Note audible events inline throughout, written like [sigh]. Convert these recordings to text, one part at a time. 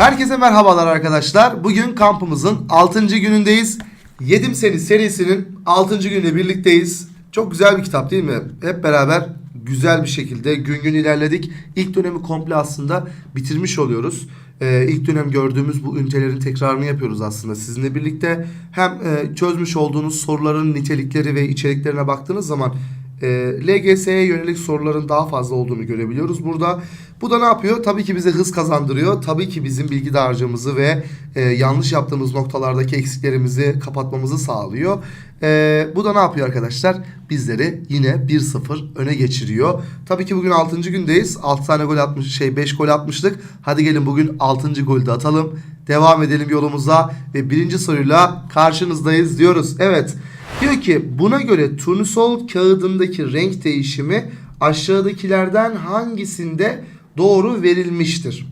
Herkese merhabalar arkadaşlar. Bugün kampımızın 6. günündeyiz. Yedim Seni serisinin 6. günüyle birlikteyiz. Çok güzel bir kitap değil mi? Hep beraber güzel bir şekilde gün gün ilerledik. İlk dönemi komple aslında bitirmiş oluyoruz. Ee, ilk dönem gördüğümüz bu ünitelerin tekrarını yapıyoruz aslında sizinle birlikte. Hem e, çözmüş olduğunuz soruların nitelikleri ve içeriklerine baktığınız zaman e, LGS'ye yönelik soruların daha fazla olduğunu görebiliyoruz burada. Bu da ne yapıyor? Tabii ki bize hız kazandırıyor. Tabii ki bizim bilgi dağarcığımızı ve e, yanlış yaptığımız noktalardaki eksiklerimizi kapatmamızı sağlıyor. E, bu da ne yapıyor arkadaşlar? Bizleri yine 1-0 öne geçiriyor. Tabii ki bugün 6. gündeyiz. 6 tane gol atmış, şey 5 gol atmıştık. Hadi gelin bugün 6. golü de atalım. Devam edelim yolumuza ve birinci soruyla karşınızdayız diyoruz. Evet. Diyor ki buna göre turnusol kağıdındaki renk değişimi aşağıdakilerden hangisinde doğru verilmiştir?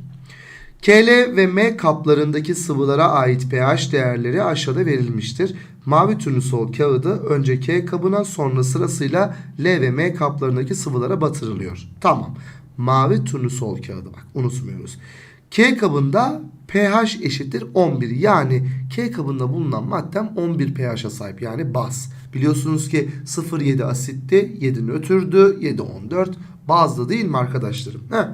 KL ve M kaplarındaki sıvılara ait pH değerleri aşağıda verilmiştir. Mavi turnusol kağıdı önce K kabına sonra sırasıyla L ve M kaplarındaki sıvılara batırılıyor. Tamam. Mavi turnusol kağıdı bak unutmuyoruz. K kabında pH eşittir 11. Yani K kabında bulunan maddem 11 pH'a sahip yani baz. Biliyorsunuz ki 0,7 asitti, 7 nötrdü, 7 14 bazlı değil mi arkadaşlarım? Heh.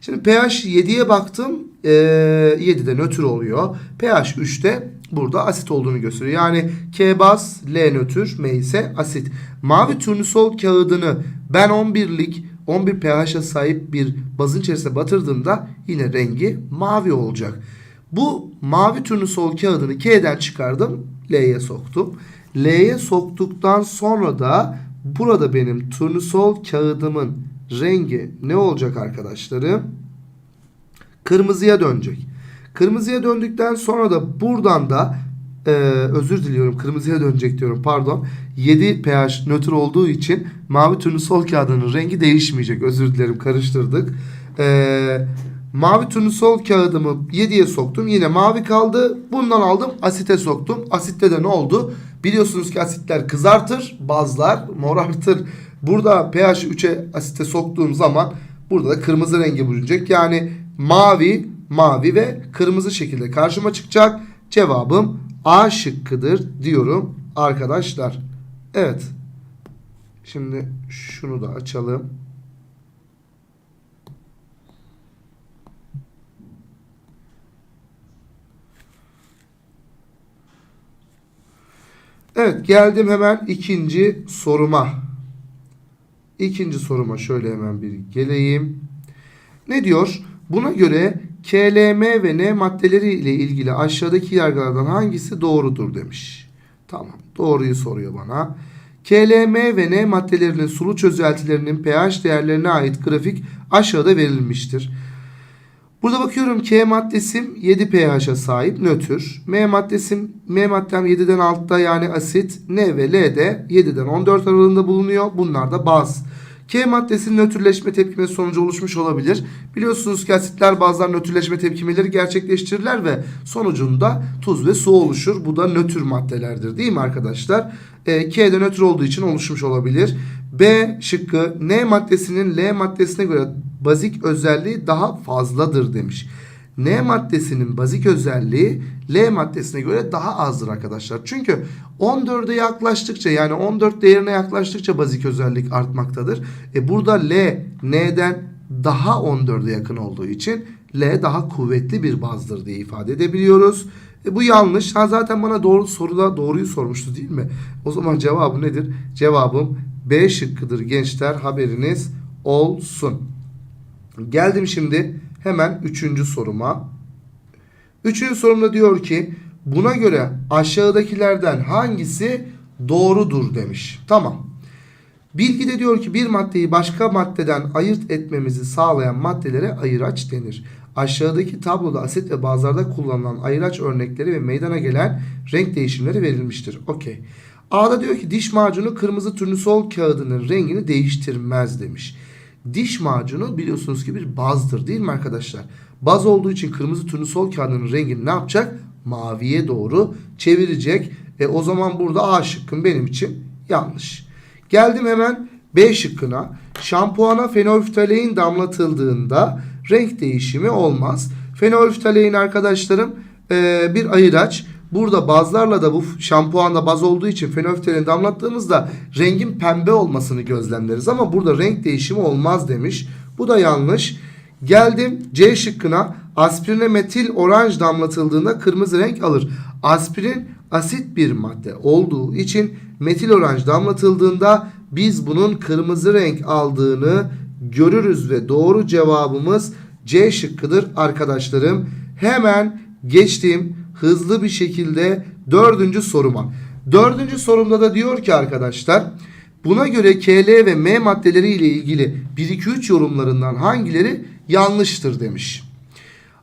Şimdi pH 7'ye baktım. Ee, 7'de nötr oluyor. pH 3'te burada asit olduğunu gösteriyor. Yani K baz, L nötr, M ise asit. Mavi turnusol kağıdını ben 11'lik 11 pH'a sahip bir bazın içerisine batırdığımda yine rengi mavi olacak. Bu mavi turnusol kağıdını K'den çıkardım. L'ye soktum. L'ye soktuktan sonra da burada benim turnusol kağıdımın rengi ne olacak arkadaşlarım? Kırmızıya dönecek. Kırmızıya döndükten sonra da buradan da e, özür diliyorum kırmızıya dönecek diyorum pardon. 7 pH nötr olduğu için mavi turnusol kağıdının rengi değişmeyecek. Özür dilerim karıştırdık. E, mavi turnusol kağıdımı 7'ye soktum. Yine mavi kaldı. Bundan aldım asite soktum. Asitte de ne oldu? Biliyorsunuz ki asitler kızartır. Bazlar morartır. Burada pH 3'e asite soktuğum zaman burada da kırmızı rengi bürünecek. Yani mavi, mavi ve kırmızı şekilde karşıma çıkacak. Cevabım A şıkkıdır diyorum arkadaşlar. Evet. Şimdi şunu da açalım. Evet geldim hemen ikinci soruma. İkinci soruma şöyle hemen bir geleyim. Ne diyor? Buna göre KLM ve N maddeleri ile ilgili aşağıdaki yargılardan hangisi doğrudur demiş. Tamam doğruyu soruyor bana. KLM ve N maddelerinin sulu çözeltilerinin pH değerlerine ait grafik aşağıda verilmiştir. Burada bakıyorum K maddesim 7 pH'a sahip nötr. M maddesim M maddem 7'den altta yani asit. N ve L de 7'den 14 aralığında bulunuyor. Bunlar da baz. K maddesinin nötrleşme tepkimesi sonucu oluşmuş olabilir. Biliyorsunuz ki asitler bazılar nötrleşme tepkimeleri gerçekleştirirler ve sonucunda tuz ve su oluşur. Bu da nötr maddelerdir değil mi arkadaşlar? E, K de nötr olduğu için oluşmuş olabilir. B şıkkı N maddesinin L maddesine göre bazik özelliği daha fazladır demiş. N maddesinin bazik özelliği L maddesine göre daha azdır arkadaşlar. Çünkü 14'e yaklaştıkça yani 14 değerine yaklaştıkça bazik özellik artmaktadır. E burada L N'den daha 14'e yakın olduğu için L daha kuvvetli bir bazdır diye ifade edebiliyoruz. E bu yanlış. Ha zaten bana doğru soruda doğruyu sormuştu değil mi? O zaman cevabı nedir? Cevabım B şıkkıdır gençler haberiniz olsun. Geldim şimdi hemen üçüncü soruma. Üçüncü sorumda diyor ki buna göre aşağıdakilerden hangisi doğrudur demiş. Tamam. Bilgide diyor ki bir maddeyi başka maddeden ayırt etmemizi sağlayan maddelere ayıraç denir. Aşağıdaki tabloda asit ve bazlarda kullanılan ayıraç örnekleri ve meydana gelen renk değişimleri verilmiştir. Okey. A'da diyor ki diş macunu kırmızı turnusol kağıdının rengini değiştirmez demiş. Diş macunu biliyorsunuz ki bir bazdır değil mi arkadaşlar? Baz olduğu için kırmızı turnusol kağıdının rengini ne yapacak? Maviye doğru çevirecek. E, o zaman burada A şıkkım benim için yanlış. Geldim hemen B şıkkına. Şampuana fenolftalein damlatıldığında renk değişimi olmaz. Fenolftalein arkadaşlarım e, bir ayıraç. Burada bazlarla da bu şampuanda baz olduğu için fenolftalein damlattığımızda rengin pembe olmasını gözlemleriz. Ama burada renk değişimi olmaz demiş. Bu da yanlış. Geldim C şıkkına aspirine metil oranj damlatıldığında kırmızı renk alır. Aspirin asit bir madde olduğu için metil oranj damlatıldığında biz bunun kırmızı renk aldığını görürüz ve doğru cevabımız C şıkkıdır arkadaşlarım. Hemen geçtim hızlı bir şekilde dördüncü soruma. Dördüncü sorumda da diyor ki arkadaşlar buna göre KL ve M maddeleri ile ilgili 1-2-3 yorumlarından hangileri yanlıştır demiş.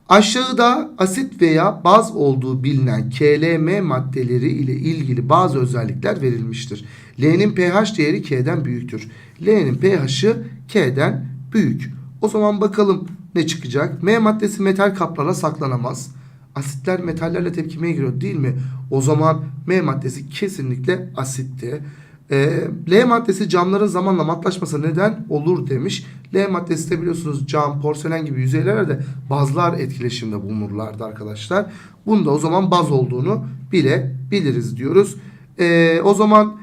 Aşağıda asit veya baz olduğu bilinen KLM maddeleri ile ilgili bazı özellikler verilmiştir. L'nin pH değeri K'den büyüktür. L'nin pH'ı K'den büyük. O zaman bakalım ne çıkacak? M maddesi metal kaplara saklanamaz. Asitler metallerle tepkimeye giriyor değil mi? O zaman M maddesi kesinlikle asitti. Ee, L maddesi camların zamanla matlaşması neden olur demiş. L maddesi de biliyorsunuz cam, porselen gibi yüzeylerde bazlar etkileşimde bulunurlardı arkadaşlar. Bunda o zaman baz olduğunu bile biliriz diyoruz. Ee, o zaman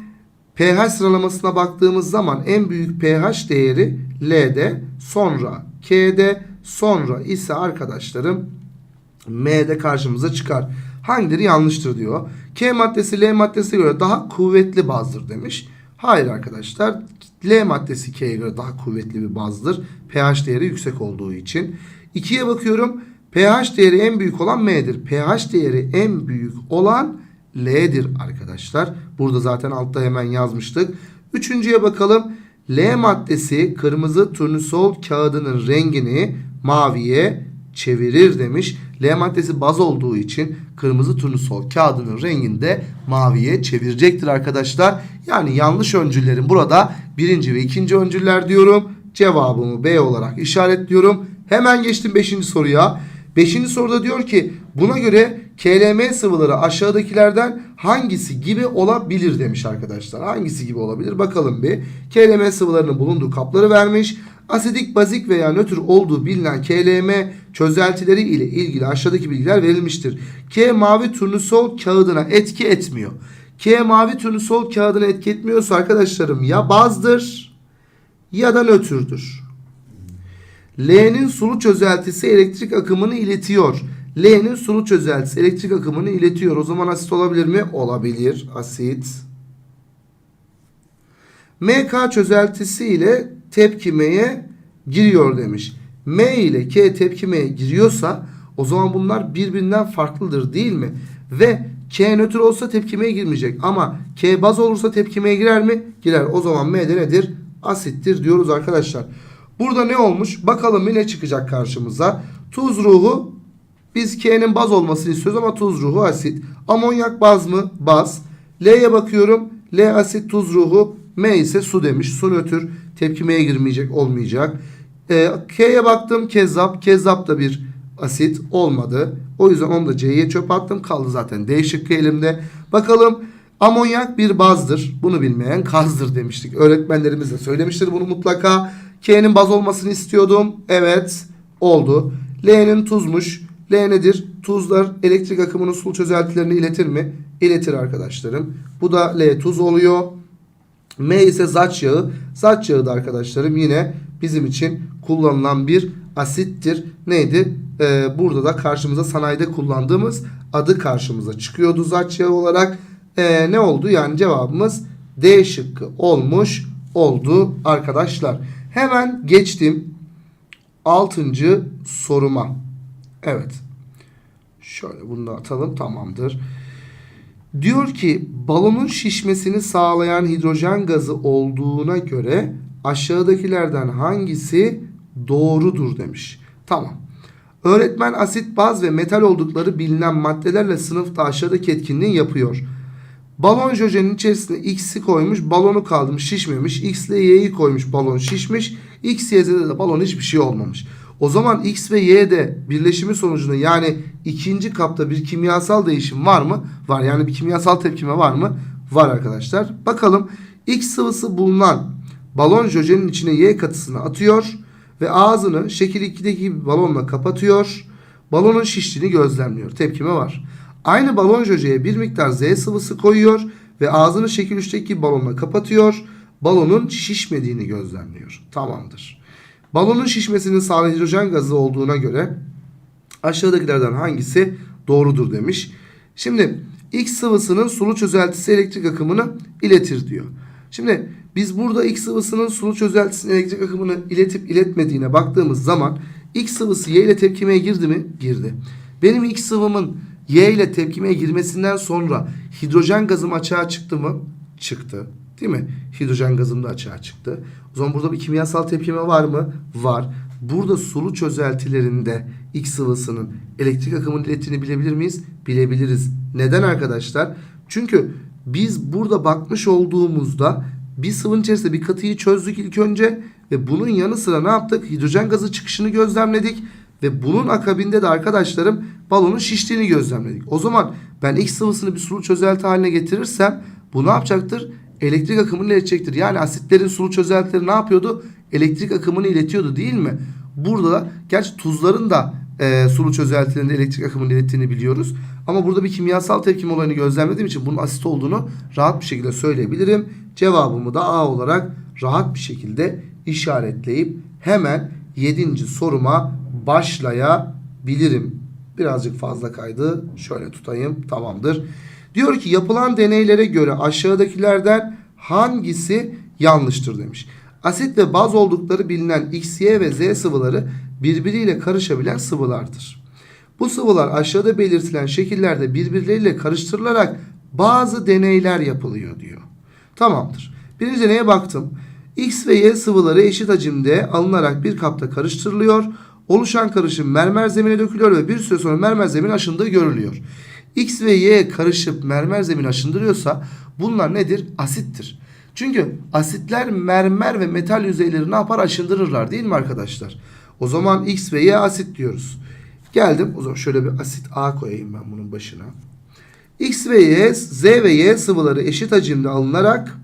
pH sıralamasına baktığımız zaman en büyük pH değeri L'de, sonra K'de, sonra ise arkadaşlarım M'de karşımıza çıkar. Hangileri yanlıştır diyor. K maddesi L maddesine göre daha kuvvetli bazdır demiş. Hayır arkadaşlar. L maddesi K'ye göre daha kuvvetli bir bazdır. pH değeri yüksek olduğu için. 2'ye bakıyorum. pH değeri en büyük olan M'dir. pH değeri en büyük olan L'dir arkadaşlar. Burada zaten altta hemen yazmıştık. Üçüncüye bakalım. L maddesi kırmızı turnusol kağıdının rengini maviye çevirir demiş. L maddesi baz olduğu için kırmızı turnusol kağıdının renginde maviye çevirecektir arkadaşlar. Yani yanlış öncüllerin burada birinci ve ikinci öncüller diyorum. Cevabımı B olarak işaretliyorum. Hemen geçtim 5. soruya. 5. soruda diyor ki buna göre KLM sıvıları aşağıdakilerden hangisi gibi olabilir demiş arkadaşlar. Hangisi gibi olabilir bakalım bir. KLM sıvılarının bulunduğu kapları vermiş. Asidik, bazik veya nötr olduğu bilinen KLM çözeltileri ile ilgili aşağıdaki bilgiler verilmiştir. K mavi turnusol kağıdına etki etmiyor. K mavi turnusol kağıdına etki etmiyorsa arkadaşlarım ya bazdır ya da nötrdür. L'nin sulu çözeltisi elektrik akımını iletiyor. L'nin sulu çözeltisi elektrik akımını iletiyor. O zaman asit olabilir mi? Olabilir. Asit. MK çözeltisi ile tepkimeye giriyor demiş. M ile K tepkimeye giriyorsa o zaman bunlar birbirinden farklıdır değil mi? Ve K nötr olsa tepkimeye girmeyecek ama K baz olursa tepkimeye girer mi? Girer. O zaman M de nedir? Asittir diyoruz arkadaşlar. Burada ne olmuş? Bakalım ne çıkacak karşımıza. Tuz ruhu biz K'nin baz olmasını istiyoruz ama tuz ruhu asit. Amonyak baz mı? Baz. L'ye bakıyorum. L asit tuz ruhu. M ise su demiş. Su nötr. Tepkimeye girmeyecek olmayacak. E, K'ye baktım. Kezzap. Kezzap da bir asit olmadı. O yüzden onu da C'ye çöp attım. Kaldı zaten D şıkkı elimde. Bakalım amonyak bir bazdır. Bunu bilmeyen kazdır demiştik. Öğretmenlerimiz de söylemiştir bunu mutlaka. K'nin baz olmasını istiyordum. Evet oldu. L'nin tuzmuş. L nedir? Tuzlar elektrik akımının sulu çözeltilerini iletir mi? İletir arkadaşlarım. Bu da L tuz oluyor. M ise zaç yağı. Zaç yağı da arkadaşlarım yine bizim için kullanılan bir asittir. Neydi? Ee, burada da karşımıza sanayide kullandığımız adı karşımıza çıkıyordu zaç yağı olarak. Ee, ne oldu? Yani cevabımız D şıkkı olmuş oldu arkadaşlar. Hemen geçtim 6. soruma. Evet. Şöyle bunu da atalım tamamdır. Diyor ki balonun şişmesini sağlayan hidrojen gazı olduğuna göre aşağıdakilerden hangisi doğrudur demiş. Tamam. Öğretmen asit, baz ve metal oldukları bilinen maddelerle sınıfta aşağıdaki etkinliği yapıyor. Balon jojenin içerisine X'i koymuş, balonu kalmış, şişmemiş. X ile Y'yi koymuş, balon şişmiş. X, Y'de de balon hiçbir şey olmamış. O zaman X ve Y'de birleşimi sonucunda yani ikinci kapta bir kimyasal değişim var mı? Var. Yani bir kimyasal tepkime var mı? Var arkadaşlar. Bakalım X sıvısı bulunan balon jojenin içine Y katısını atıyor ve ağzını şekil 2'deki gibi balonla kapatıyor. balonun şiştiğini gözlemliyor. Tepkime var. Aynı balon jojeye bir miktar Z sıvısı koyuyor ve ağzını şekil 3'teki balonla kapatıyor. Balonun şişmediğini gözlemliyor. Tamamdır. Balonun şişmesinin sağlayan hidrojen gazı olduğuna göre aşağıdakilerden hangisi doğrudur demiş. Şimdi X sıvısının sulu çözeltisi elektrik akımını iletir diyor. Şimdi biz burada X sıvısının sulu çözeltisinin elektrik akımını iletip iletmediğine baktığımız zaman X sıvısı Y ile tepkimeye girdi mi? Girdi. Benim X sıvımın Y ile tepkimeye girmesinden sonra hidrojen gazım açığa çıktı mı? Çıktı. Değil mi? Hidrojen gazım da açığa çıktı. O zaman burada bir kimyasal tepkime var mı? Var. Burada sulu çözeltilerinde X sıvısının elektrik akımını ilettiğini bilebilir miyiz? Bilebiliriz. Neden arkadaşlar? Çünkü biz burada bakmış olduğumuzda bir sıvının içerisinde bir katıyı çözdük ilk önce ve bunun yanı sıra ne yaptık? Hidrojen gazı çıkışını gözlemledik ve bunun akabinde de arkadaşlarım balonun şiştiğini gözlemledik. O zaman ben X sıvısını bir sulu çözelti haline getirirsem bu ne yapacaktır? Elektrik akımını iletecektir. Yani asitlerin sulu çözeltileri ne yapıyordu? Elektrik akımını iletiyordu değil mi? Burada da gerçi tuzların da e, sulu çözeltilerinde elektrik akımını ilettiğini biliyoruz. Ama burada bir kimyasal tepkim olayını gözlemlediğim için bunun asit olduğunu rahat bir şekilde söyleyebilirim. Cevabımı da A olarak rahat bir şekilde işaretleyip hemen 7. soruma başlayabilirim. Birazcık fazla kaydı. Şöyle tutayım. Tamamdır. Diyor ki yapılan deneylere göre aşağıdakilerden hangisi yanlıştır demiş. Asit ve baz oldukları bilinen X, Y ve Z sıvıları birbiriyle karışabilen sıvılardır. Bu sıvılar aşağıda belirtilen şekillerde birbirleriyle karıştırılarak bazı deneyler yapılıyor diyor. Tamamdır. Birinci deneye baktım. X ve Y sıvıları eşit hacimde alınarak bir kapta karıştırılıyor. Oluşan karışım mermer zemine dökülüyor ve bir süre sonra mermer zemin aşındığı görülüyor. X ve Y karışıp mermer zemin aşındırıyorsa bunlar nedir? Asittir. Çünkü asitler mermer ve metal yüzeyleri ne yapar? Aşındırırlar değil mi arkadaşlar? O zaman X ve Y asit diyoruz. Geldim. O zaman şöyle bir asit A koyayım ben bunun başına. X ve Y, Z ve Y sıvıları eşit hacimde alınarak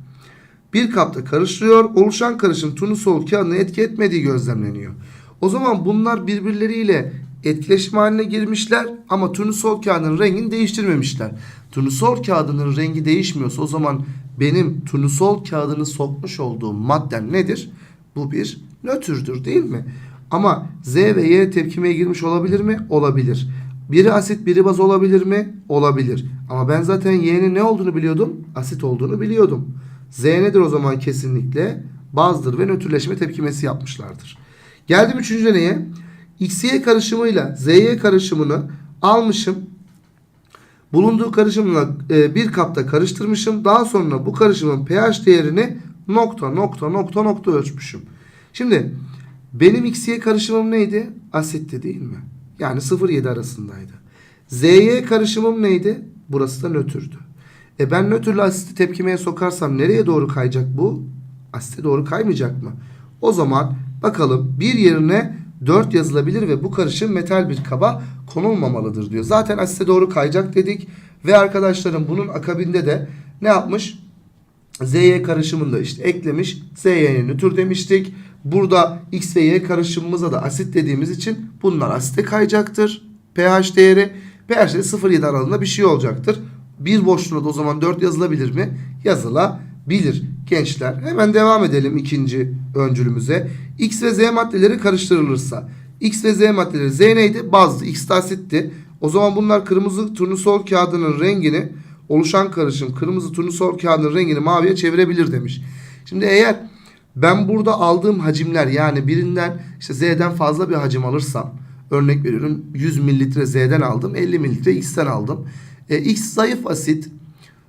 bir kapta karıştırıyor. Oluşan karışım turnusol kağıdına etki etmediği gözlemleniyor. O zaman bunlar birbirleriyle etkileşim haline girmişler ama turnusol kağıdının rengini değiştirmemişler. Turnusol kağıdının rengi değişmiyorsa o zaman benim turnusol kağıdını sokmuş olduğum madden nedir? Bu bir nötrdür değil mi? Ama Z ve Y tepkimeye girmiş olabilir mi? Olabilir. Biri asit biri baz olabilir mi? Olabilir. Ama ben zaten Y'nin ne olduğunu biliyordum? Asit olduğunu biliyordum. Z nedir o zaman kesinlikle? Bazdır ve nötrleşme tepkimesi yapmışlardır. Geldim üçüncü deneye. XY karışımıyla ZY karışımını almışım. Bulunduğu karışımla e, bir kapta karıştırmışım. Daha sonra bu karışımın pH değerini nokta nokta nokta nokta ölçmüşüm. Şimdi benim XY karışımım neydi? Asitti değil mi? Yani 0-7 arasındaydı. ZY karışımım neydi? Burası da nötrdü. E ben nötrle asiti tepkimeye sokarsam nereye doğru kayacak bu? Asite doğru kaymayacak mı? O zaman bakalım bir yerine 4 yazılabilir ve bu karışım metal bir kaba konulmamalıdır diyor. Zaten asite doğru kayacak dedik ve arkadaşlarım bunun akabinde de ne yapmış? ZY karışımında işte eklemiş. ZY'ye nötr demiştik. Burada X ve Y karışımımıza da asit dediğimiz için bunlar asite kayacaktır. pH değeri pH değeri 0.7 aralığında bir şey olacaktır. Bir boşluğuna da o zaman 4 yazılabilir mi? Yazılabilir gençler. Hemen devam edelim ikinci öncülümüze. X ve Z maddeleri karıştırılırsa. X ve Z maddeleri Z neydi? Bazdı. X de asitti. O zaman bunlar kırmızı turnusol kağıdının rengini oluşan karışım kırmızı turnusol kağıdının rengini maviye çevirebilir demiş. Şimdi eğer ben burada aldığım hacimler yani birinden işte Z'den fazla bir hacim alırsam örnek veriyorum 100 mililitre Z'den aldım 50 mililitre X'ten aldım. E, X zayıf asit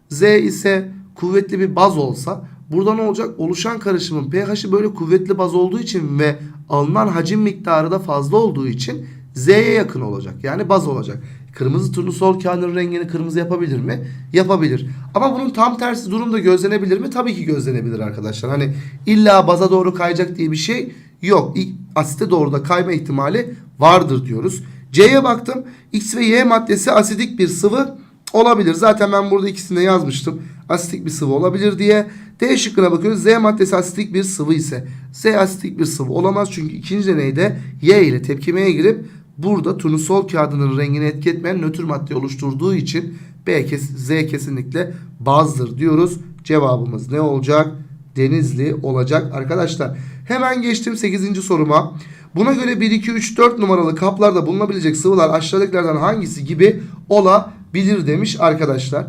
Z ise kuvvetli bir baz olsa burada ne olacak? Oluşan karışımın pH'i böyle kuvvetli baz olduğu için ve alınan hacim miktarı da fazla olduğu için Z'ye yakın olacak. Yani baz olacak. Kırmızı turnusol kağıdının rengini kırmızı yapabilir mi? Yapabilir. Ama bunun tam tersi durumda gözlenebilir mi? Tabii ki gözlenebilir arkadaşlar. Hani illa baza doğru kayacak diye bir şey yok. Asite doğru da kayma ihtimali vardır diyoruz. C'ye baktım. X ve Y maddesi asidik bir sıvı olabilir. Zaten ben burada ikisini de yazmıştım. Asitik bir sıvı olabilir diye. D şıkkına bakıyoruz. Z maddesi asitik bir sıvı ise Z asitik bir sıvı olamaz. Çünkü ikinci deneyde Y ile tepkimeye girip burada turnusol kağıdının rengini etki etmeyen nötr madde oluşturduğu için B kes Z kesinlikle bazdır diyoruz. Cevabımız ne olacak? Denizli olacak arkadaşlar. Hemen geçtim 8. soruma. Buna göre 1, 2, 3, 4 numaralı kaplarda bulunabilecek sıvılar aşağıdakilerden hangisi gibi olabilir demiş arkadaşlar.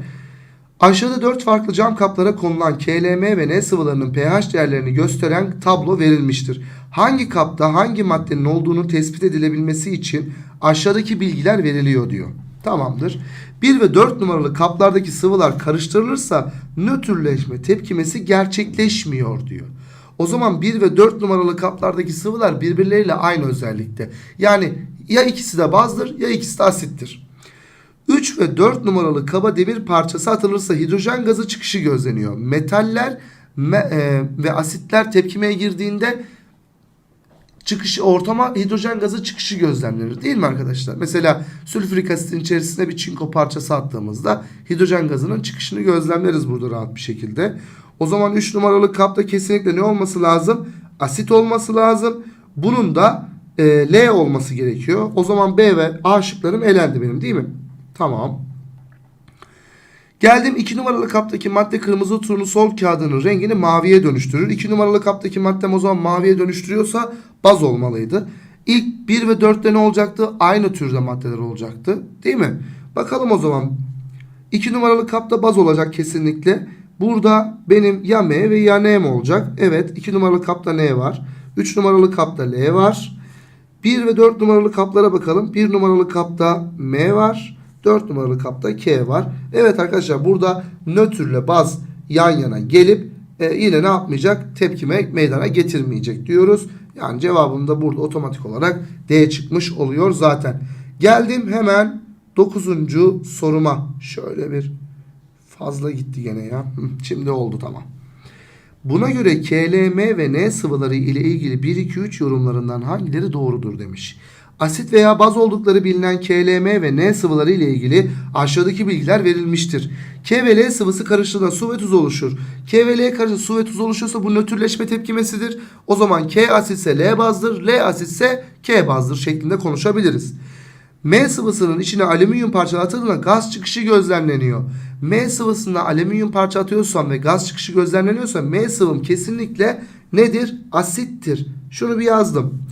Aşağıda 4 farklı cam kaplara konulan KLM ve N sıvılarının pH değerlerini gösteren tablo verilmiştir. Hangi kapta hangi maddenin olduğunu tespit edilebilmesi için aşağıdaki bilgiler veriliyor diyor. Tamamdır. 1 ve 4 numaralı kaplardaki sıvılar karıştırılırsa nötrleşme tepkimesi gerçekleşmiyor diyor. O zaman 1 ve 4 numaralı kaplardaki sıvılar birbirleriyle aynı özellikte. Yani ya ikisi de bazdır ya ikisi de asittir. 3 ve 4 numaralı kaba demir parçası atılırsa hidrojen gazı çıkışı gözleniyor. Metaller me- e, ve asitler tepkimeye girdiğinde çıkışı ortama hidrojen gazı çıkışı gözlemlenir değil mi arkadaşlar? Mesela sülfürik asitin içerisine bir çinko parçası attığımızda hidrojen gazının çıkışını gözlemleriz burada rahat bir şekilde. O zaman 3 numaralı kapta kesinlikle ne olması lazım? Asit olması lazım. Bunun da e, L olması gerekiyor. O zaman B ve A şıklarım elendi benim değil mi? Tamam. Geldim 2 numaralı kaptaki madde kırmızı turnusol kağıdının rengini maviye dönüştürür. 2 numaralı kaptaki maddem o zaman maviye dönüştürüyorsa baz olmalıydı. İlk 1 ve 4'te ne olacaktı? Aynı türde maddeler olacaktı. Değil mi? Bakalım o zaman. 2 numaralı kapta baz olacak kesinlikle. Burada benim ya M ve ya N mi olacak? Evet 2 numaralı kapta N var. 3 numaralı kapta L var. 1 ve 4 numaralı kaplara bakalım. 1 numaralı kapta M var. 4 numaralı kapta K var. Evet arkadaşlar burada nötrle baz yan yana gelip e, yine ne yapmayacak? Tepkime meydana getirmeyecek diyoruz. Yani cevabım da burada otomatik olarak D çıkmış oluyor zaten. Geldim hemen 9. soruma. Şöyle bir fazla gitti gene ya. Şimdi oldu tamam. Buna göre KLM ve N sıvıları ile ilgili 1 2 3 yorumlarından hangileri doğrudur demiş. Asit veya baz oldukları bilinen KLM ve N sıvıları ile ilgili aşağıdaki bilgiler verilmiştir. K ve L sıvısı karıştığında su ve tuz oluşur. K ve L karıştığında su ve tuz oluşuyorsa bu nötrleşme tepkimesidir. O zaman K asitse L bazdır, L asitse K bazdır şeklinde konuşabiliriz. M sıvısının içine alüminyum parça atıldığında gaz çıkışı gözlemleniyor. M sıvısına alüminyum parça atıyorsam ve gaz çıkışı gözlemleniyorsa M sıvım kesinlikle nedir? Asittir. Şunu bir yazdım.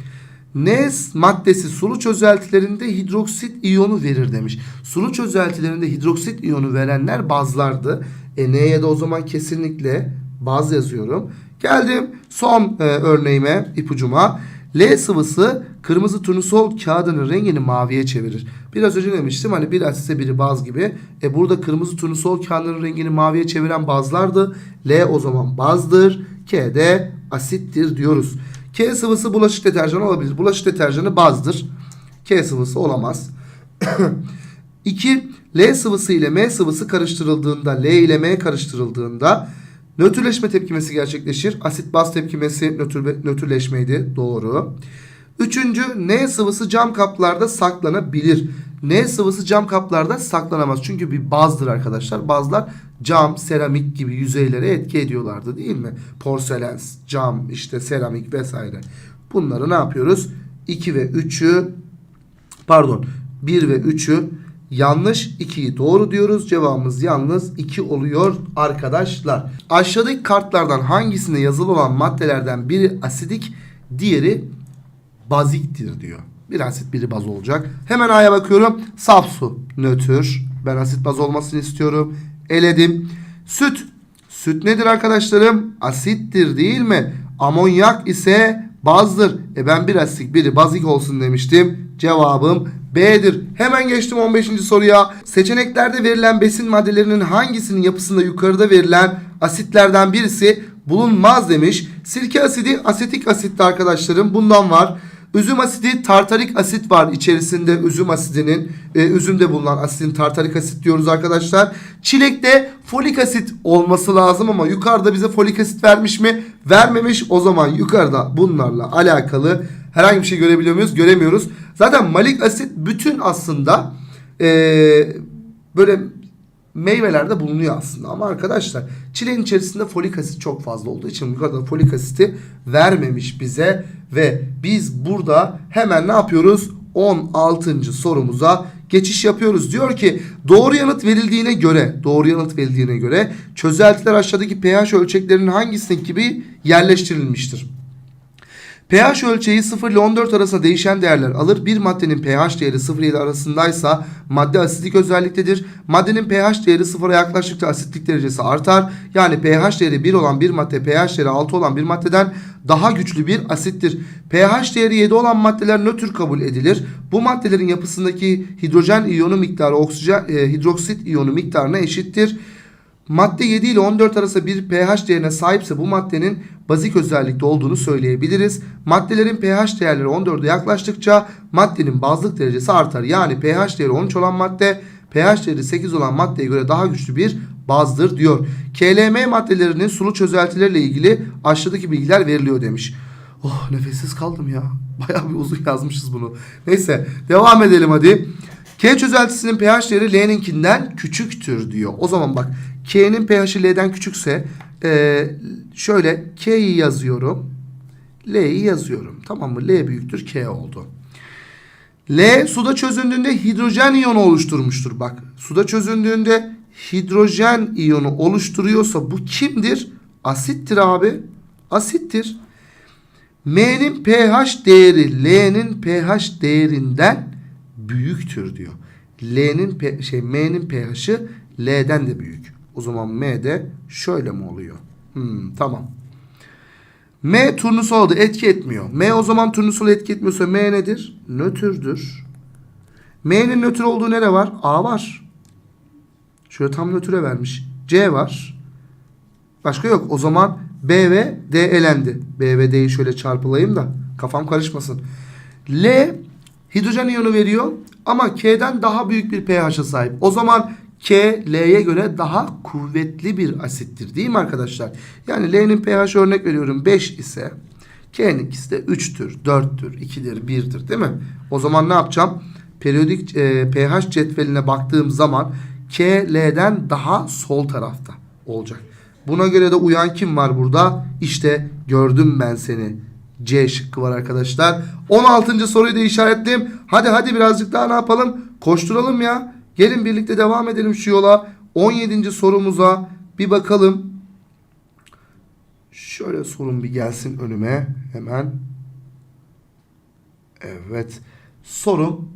N maddesi sulu çözeltilerinde hidroksit iyonu verir demiş. Sulu çözeltilerinde hidroksit iyonu verenler bazlardı. E N'ye de o zaman kesinlikle baz yazıyorum. Geldim son e, örneğime ipucuma. L sıvısı kırmızı turnusol kağıdının rengini maviye çevirir. Biraz önce demiştim hani bir asitse biri baz gibi. E burada kırmızı turnusol kağıdının rengini maviye çeviren bazlardı. L o zaman bazdır. K de asittir diyoruz. K sıvısı bulaşık deterjanı olabilir. Bulaşık deterjanı bazdır. K sıvısı olamaz. [coughs] 2. L sıvısı ile M sıvısı karıştırıldığında L ile M karıştırıldığında nötrleşme tepkimesi gerçekleşir. Asit baz tepkimesi nötr, nötrleşmeydi. Doğru. Üçüncü N sıvısı cam kaplarda saklanabilir. N sıvısı cam kaplarda saklanamaz. Çünkü bir bazdır arkadaşlar. Bazlar cam, seramik gibi yüzeylere etki ediyorlardı değil mi? Porselen, cam, işte seramik vesaire. Bunları ne yapıyoruz? 2 ve 3'ü pardon 1 ve 3'ü yanlış 2'yi doğru diyoruz. Cevabımız yalnız 2 oluyor arkadaşlar. Aşağıdaki kartlardan hangisinde yazılı olan maddelerden biri asidik, diğeri baziktir diyor. Bir asit biri baz olacak. Hemen A'ya bakıyorum. Saf su nötr. Ben asit baz olmasını istiyorum. Eledim. Süt. Süt nedir arkadaşlarım? Asittir değil mi? Amonyak ise bazdır. E ben bir asitik biri bazik olsun demiştim. Cevabım B'dir. Hemen geçtim 15. soruya. Seçeneklerde verilen besin maddelerinin hangisinin yapısında yukarıda verilen asitlerden birisi bulunmaz demiş. Sirke asidi asetik asitti arkadaşlarım. Bundan var. Üzüm asidi tartarik asit var içerisinde üzüm asidinin e, üzümde bulunan asitin tartarik asit diyoruz arkadaşlar. Çilekte folik asit olması lazım ama yukarıda bize folik asit vermiş mi? Vermemiş. O zaman yukarıda bunlarla alakalı herhangi bir şey görebiliyor muyuz? Göremiyoruz. Zaten malik asit bütün aslında e, böyle meyvelerde bulunuyor aslında ama arkadaşlar çileğin içerisinde folik asit çok fazla olduğu için yukarıda folik asiti vermemiş bize ve biz burada hemen ne yapıyoruz? 16. sorumuza geçiş yapıyoruz. Diyor ki doğru yanıt verildiğine göre doğru yanıt verildiğine göre çözeltiler aşağıdaki pH ölçeklerinin hangisinin gibi yerleştirilmiştir? pH ölçeği 0 ile 14 arasında değişen değerler alır. Bir maddenin pH değeri 0 ile 7 arasındaysa madde asitlik özelliktedir. Maddenin pH değeri 0'a yaklaştıkça asitlik derecesi artar. Yani pH değeri 1 olan bir madde pH değeri 6 olan bir maddeden daha güçlü bir asittir. pH değeri 7 olan maddeler nötr kabul edilir. Bu maddelerin yapısındaki hidrojen iyonu miktarı oksijen e, hidroksit iyonu miktarına eşittir. Madde 7 ile 14 arası bir pH değerine sahipse bu maddenin bazik özellikte olduğunu söyleyebiliriz. Maddelerin pH değerleri 14'e yaklaştıkça maddenin bazlık derecesi artar. Yani pH değeri 13 olan madde pH değeri 8 olan maddeye göre daha güçlü bir bazdır diyor. KLM maddelerinin sulu çözeltilerle ilgili aşağıdaki bilgiler veriliyor demiş. Oh nefessiz kaldım ya. [laughs] Bayağı bir uzun yazmışız bunu. Neyse devam edelim hadi. K çözeltisinin pH değeri L'ninkinden küçüktür diyor. O zaman bak K'nin pH'i L'den küçükse e, şöyle K'yi yazıyorum. L'yi yazıyorum. Tamam mı? L büyüktür K oldu. L suda çözündüğünde hidrojen iyonu oluşturmuştur. Bak suda çözündüğünde hidrojen iyonu oluşturuyorsa bu kimdir? Asittir abi. Asittir. M'nin pH değeri L'nin pH değerinden büyüktür diyor. L'nin şey M'nin pH'i L'den de büyük. O zaman M de şöyle mi oluyor? Hmm, tamam. M turnusola da etki etmiyor. M o zaman turnusola etki etmiyorsa M nedir? Nötrdür. M'nin nötr olduğu nere var? A var. Şöyle tam nötre vermiş. C var. Başka yok. O zaman B ve D elendi. B ve D'yi şöyle çarpılayım da kafam karışmasın. L hidrojen iyonu veriyor ama K'den daha büyük bir pH'a sahip. O zaman K L'ye göre daha kuvvetli bir asittir değil mi arkadaşlar? Yani L'nin pH örnek veriyorum 5 ise K'ninkisi de 3'tür, 4'tür, 2'dir, 1'dir değil mi? O zaman ne yapacağım? Periyodik e, pH cetveline baktığım zaman K L'den daha sol tarafta olacak. Buna göre de uyan kim var burada? İşte gördüm ben seni. C şıkkı var arkadaşlar. 16. soruyu da işaretleyeyim. Hadi hadi birazcık daha ne yapalım? Koşturalım ya. Gelin birlikte devam edelim şu yola. 17. sorumuza bir bakalım. Şöyle sorun bir gelsin önüme hemen. Evet. Sorum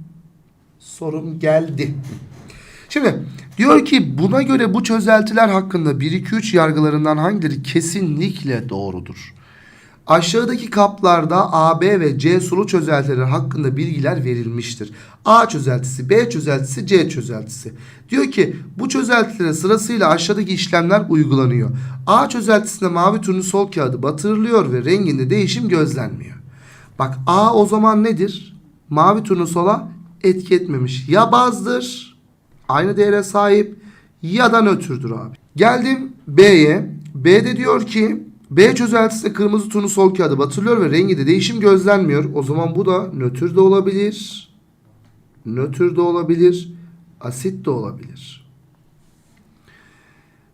sorum geldi. Şimdi diyor ki buna göre bu çözeltiler hakkında 1-2-3 yargılarından hangileri kesinlikle doğrudur? Aşağıdaki kaplarda A, B ve C sulu çözeltileri hakkında bilgiler verilmiştir. A çözeltisi, B çözeltisi, C çözeltisi. Diyor ki bu çözeltilere sırasıyla aşağıdaki işlemler uygulanıyor. A çözeltisinde mavi turnusol kağıdı batırılıyor ve renginde değişim gözlenmiyor. Bak A o zaman nedir? Mavi turnusola etki etmemiş. Ya bazdır, aynı değere sahip ya da nötrdür abi. Geldim B'ye. B'de diyor ki B çözeltisinde kırmızı turnusol kağıdı batırılıyor ve rengi de değişim gözlenmiyor. O zaman bu da nötr de olabilir. Nötr de olabilir. Asit de olabilir.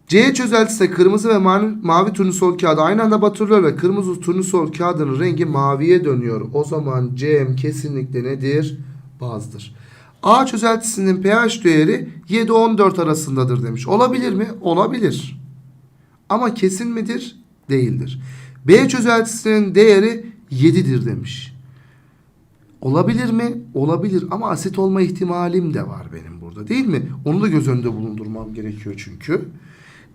C çözeltisinde kırmızı ve mavi, mavi turnusol kağıdı aynı anda batırılıyor ve kırmızı turnusol kağıdının rengi maviye dönüyor. O zaman CM kesinlikle nedir? Bazdır. A çözeltisinin pH değeri 7-14 arasındadır demiş. Olabilir mi? Olabilir. Ama kesin midir? Değildir. B çözeltisinin değeri 7'dir demiş. Olabilir mi? Olabilir ama asit olma ihtimalim de var benim burada değil mi? Onu da göz önünde bulundurmam gerekiyor çünkü.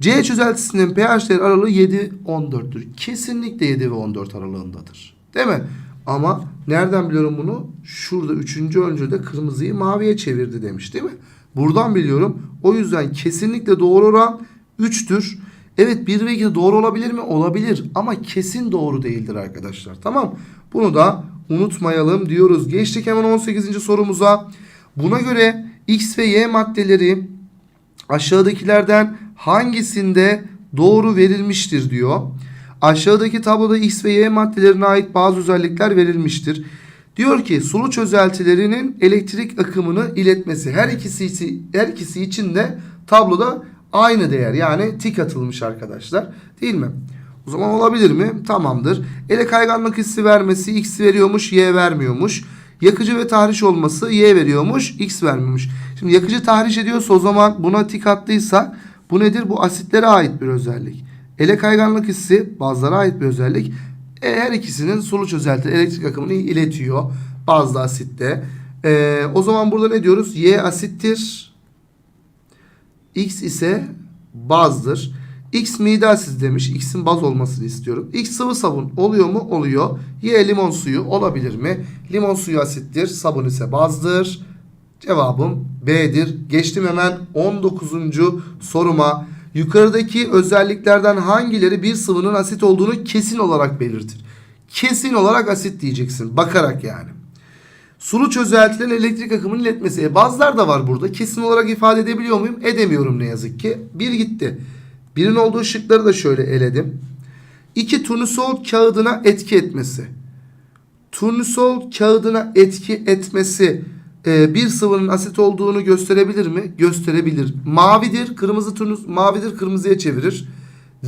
C çözeltisinin pH değeri aralığı 7-14'tür. Kesinlikle 7 ve 14 aralığındadır. Değil mi? Ama nereden biliyorum bunu? Şurada üçüncü öncüde kırmızıyı maviye çevirdi demiş değil mi? Buradan biliyorum. O yüzden kesinlikle doğru oran 3'tür. Evet 1 ve 2 doğru olabilir mi? Olabilir. Ama kesin doğru değildir arkadaşlar. Tamam. Bunu da unutmayalım diyoruz. Geçtik hemen 18. sorumuza. Buna göre X ve Y maddeleri aşağıdakilerden hangisinde doğru verilmiştir diyor. Aşağıdaki tabloda X ve Y maddelerine ait bazı özellikler verilmiştir. Diyor ki sulu çözeltilerinin elektrik akımını iletmesi her ikisi her ikisi için de tabloda aynı değer yani tik atılmış arkadaşlar değil mi? O zaman olabilir mi? Tamamdır. Ele kayganlık hissi vermesi X veriyormuş Y vermiyormuş. Yakıcı ve tahriş olması Y veriyormuş. X vermiyormuş. Şimdi yakıcı tahriş ediyorsa o zaman buna tik attıysa bu nedir? Bu asitlere ait bir özellik. Ele kayganlık hissi bazılara ait bir özellik. E, her ikisinin sulu çözelti elektrik akımını iletiyor. Bazı asitte. E, o zaman burada ne diyoruz? Y asittir. X ise bazdır. X mide asit demiş. X'in baz olmasını istiyorum. X sıvı sabun oluyor mu? Oluyor. Y limon suyu olabilir mi? Limon suyu asittir. Sabun ise bazdır. Cevabım B'dir. Geçtim hemen 19. soruma. Yukarıdaki özelliklerden hangileri bir sıvının asit olduğunu kesin olarak belirtir? Kesin olarak asit diyeceksin. Bakarak yani. Sulu çözeltilerin elektrik akımını iletmesi. E bazılar da var burada. Kesin olarak ifade edebiliyor muyum? Edemiyorum ne yazık ki. Bir gitti. Birin olduğu şıkları da şöyle eledim. İki turnusol kağıdına etki etmesi. Turnusol kağıdına etki etmesi e, bir sıvının asit olduğunu gösterebilir mi? Gösterebilir. Mavidir, kırmızı turnus mavidir, kırmızıya çevirir.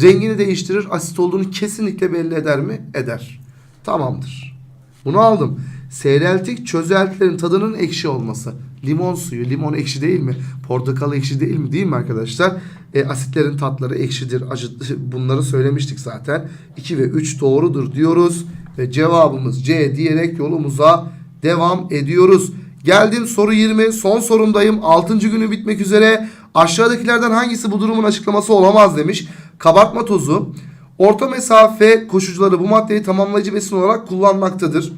Rengini değiştirir. Asit olduğunu kesinlikle belli eder mi? Eder. Tamamdır. Bunu aldım. Seyreltik çözeltilerin tadının ekşi olması. Limon suyu, limon ekşi değil mi? Portakal ekşi değil mi? Değil mi arkadaşlar? E, asitlerin tatları ekşidir, acı. [laughs] Bunları söylemiştik zaten. 2 ve 3 doğrudur diyoruz. Ve cevabımız C diyerek yolumuza devam ediyoruz. Geldim soru 20. Son sorumdayım. 6. günü bitmek üzere. Aşağıdakilerden hangisi bu durumun açıklaması olamaz demiş. Kabartma tozu. Orta mesafe koşucuları bu maddeyi tamamlayıcı besin olarak kullanmaktadır.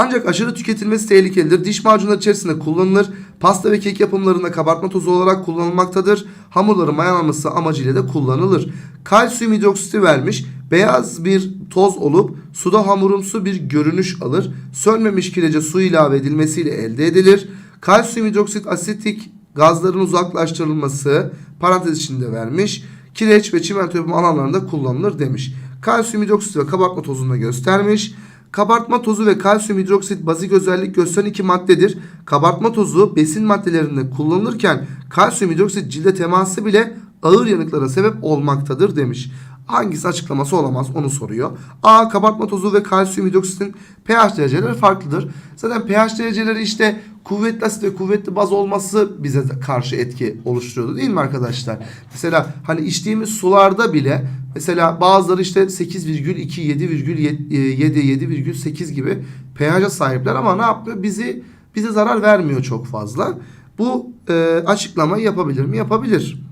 Ancak aşırı tüketilmesi tehlikelidir. Diş macunları içerisinde kullanılır. Pasta ve kek yapımlarında kabartma tozu olarak kullanılmaktadır. Hamurların mayalanması amacıyla da kullanılır. Kalsiyum hidroksiti vermiş. Beyaz bir toz olup suda hamurumsu bir görünüş alır. Sönmemiş kirece su ilave edilmesiyle elde edilir. Kalsiyum hidroksit asitik gazların uzaklaştırılması parantez içinde vermiş. Kireç ve çimento yapım alanlarında kullanılır demiş. Kalsiyum hidroksit ve kabartma tozunu da göstermiş. Kabartma tozu ve kalsiyum hidroksit bazik özellik gösteren iki maddedir. Kabartma tozu besin maddelerinde kullanılırken kalsiyum hidroksit cilde teması bile ağır yanıklara sebep olmaktadır demiş. Hangisi açıklaması olamaz onu soruyor. A. Kabartma tozu ve kalsiyum hidroksitin pH dereceleri farklıdır. Zaten pH dereceleri işte kuvvetli asit ve kuvvetli baz olması bize karşı etki oluşturuyordu değil mi arkadaşlar? Mesela hani içtiğimiz sularda bile mesela bazıları işte 8,2, 7,7, 7,8 gibi pH'e sahipler ama ne yapıyor? Bizi bize zarar vermiyor çok fazla. Bu e, açıklamayı yapabilir mi? Yapabilir.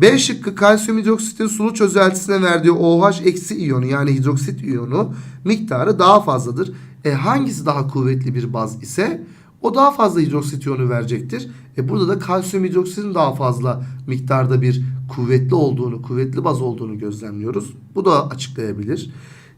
B şıkkı kalsiyum hidroksitin sulu çözeltisine verdiği OH eksi iyonu yani hidroksit iyonu miktarı daha fazladır. E hangisi daha kuvvetli bir baz ise o daha fazla hidroksit iyonu verecektir. E burada da kalsiyum hidroksitin daha fazla miktarda bir kuvvetli olduğunu, kuvvetli baz olduğunu gözlemliyoruz. Bu da açıklayabilir.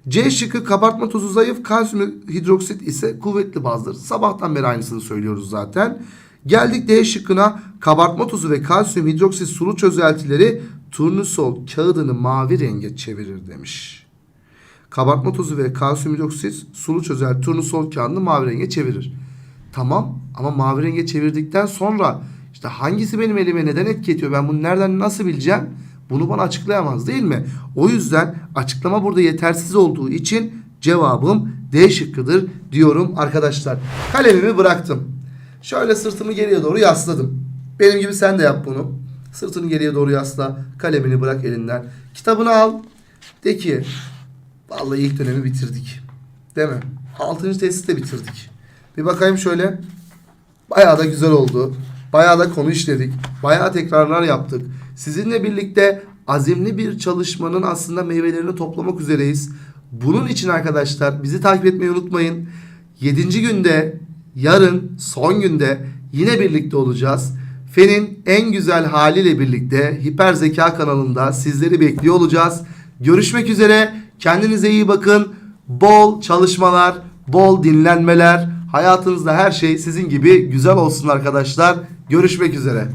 C şıkkı kabartma tozu zayıf, kalsiyum hidroksit ise kuvvetli bazdır. Sabahtan beri aynısını söylüyoruz zaten. Geldik D şıkkına kabartma tozu ve kalsiyum hidroksit sulu çözeltileri turnusol kağıdını mavi renge çevirir demiş. Kabartma tozu ve kalsiyum hidroksit sulu çözelti turnusol kağıdını mavi renge çevirir. Tamam ama mavi renge çevirdikten sonra işte hangisi benim elime neden etki ediyor ben bunu nereden nasıl bileceğim? Bunu bana açıklayamaz değil mi? O yüzden açıklama burada yetersiz olduğu için cevabım D şıkkıdır diyorum arkadaşlar. Kalemimi bıraktım. Şöyle sırtımı geriye doğru yasladım. Benim gibi sen de yap bunu. Sırtını geriye doğru yasla. Kalemini bırak elinden. Kitabını al. De ki vallahi ilk dönemi bitirdik. Değil mi? Altıncı testi de bitirdik. Bir bakayım şöyle. Bayağı da güzel oldu. Bayağı da konu işledik. Bayağı tekrarlar yaptık. Sizinle birlikte azimli bir çalışmanın aslında meyvelerini toplamak üzereyiz. Bunun için arkadaşlar bizi takip etmeyi unutmayın. 7. günde yarın son günde yine birlikte olacağız. Fen'in en güzel haliyle birlikte Hiper Zeka kanalında sizleri bekliyor olacağız. Görüşmek üzere. Kendinize iyi bakın. Bol çalışmalar, bol dinlenmeler. Hayatınızda her şey sizin gibi güzel olsun arkadaşlar. Görüşmek üzere.